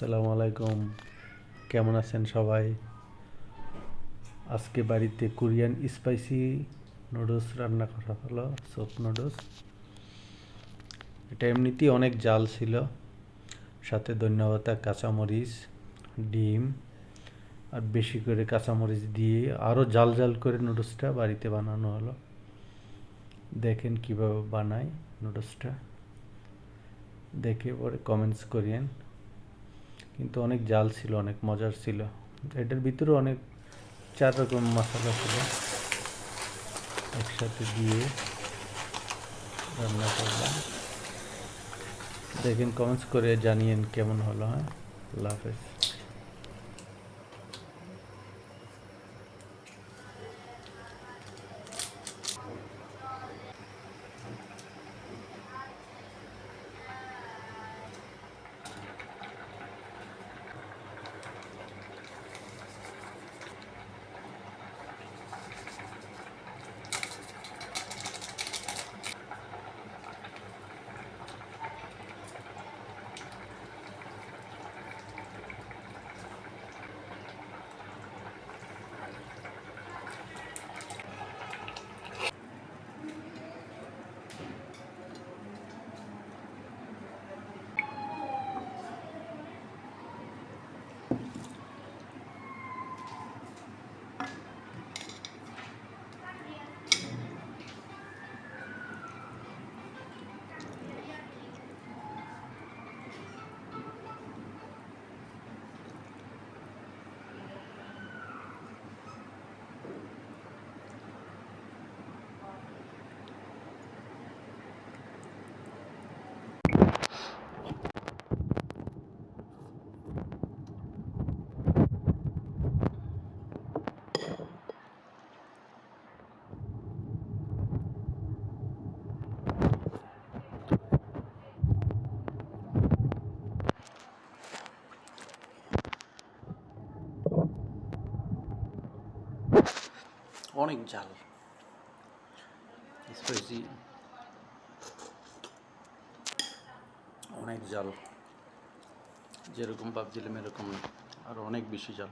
আসসালামু আলাইকুম। কেমন আছেন সবাই? আজকে বাড়িতে কোরিয়ান স্পাইসি নুডলস রান্না করা হলো সোপ নুডলস। এটা এমনিতেই অনেক জাল ছিল, সাথে ধন্যবাদ কাঁচামরিচ, ডিম, আর বেশি করে কাঁচামরিচ দিয়ে আরও জাল জাল করে নুডলসটা বাড়িতে বানানো হলো। দেখেন কীভাবে বানাই নুডলসটা। দেখে পরে কমেন্টস করিয়েন। কিন্তু অনেক জাল ছিল, অনেক মজার ছিল। এটার ভিতরে অনেক চার রকম মশলা ছিল। একসাথে দিয়ে রান্না করলাম। দেখেন কমেন্টস করে জানিয়েন কেমন হলো হ্যাঁ? আল্লাহ হাফেজ। অনেক জাল। স্পাইসি অনেক জাল। যেরকম ভাবছিলাম এরকম আর আরও অনেক বেশি জাল।